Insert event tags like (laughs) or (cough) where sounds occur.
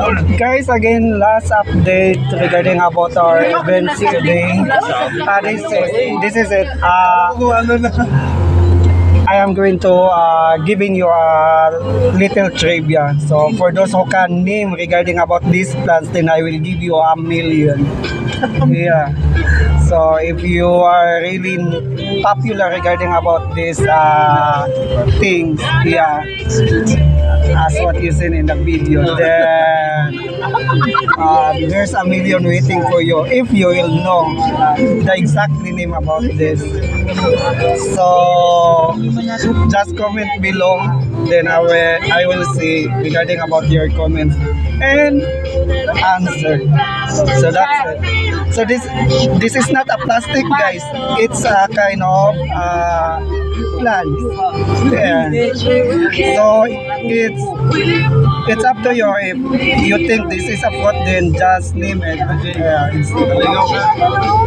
Guys, again, last update regarding about our events today. Uh, this, is, this is it. Uh, I am going to uh, giving you a little trivia. So for those who can name regarding about these plants, then I will give you a million. (laughs) yeah. So if you are really popular regarding about these uh, things, yeah, as what you seen in the video, then there's a million waiting for you if you will know the exact name about this. So just comment below, then I will I will see regarding about your comments and answer. So that's it. So this this is not a plastic, guys. It's a kind of uh, plant. Yeah. So it's it's up to you if you think this is a fruit, then just name it. Yeah, it's-